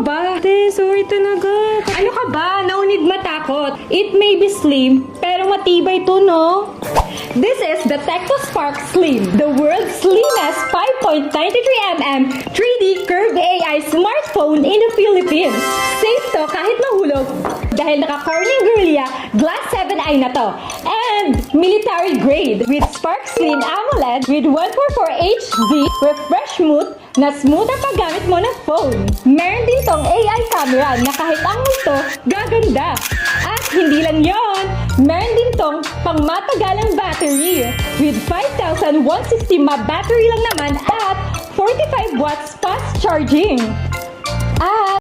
ba? Te, sorry talaga. Ano ka ba? No need matakot. It may be slim, pero matibay to, no? This is the Tecto Spark Slim, the world's slimmest 5.93mm 3D curved AI smartphone in the Philippines. Safe to kahit mahulog. Dahil naka-Corning Gorilla Glass 7i na to. And military grade with Spark Slim AMOLED with 144Hz refresh mode na smooth ang paggamit mo ng phone. Meron camera na kahit ang multo, gaganda. At hindi lang yon, meron din tong pangmatagalang battery with 5,160 mAh battery lang naman at 45 watts fast charging.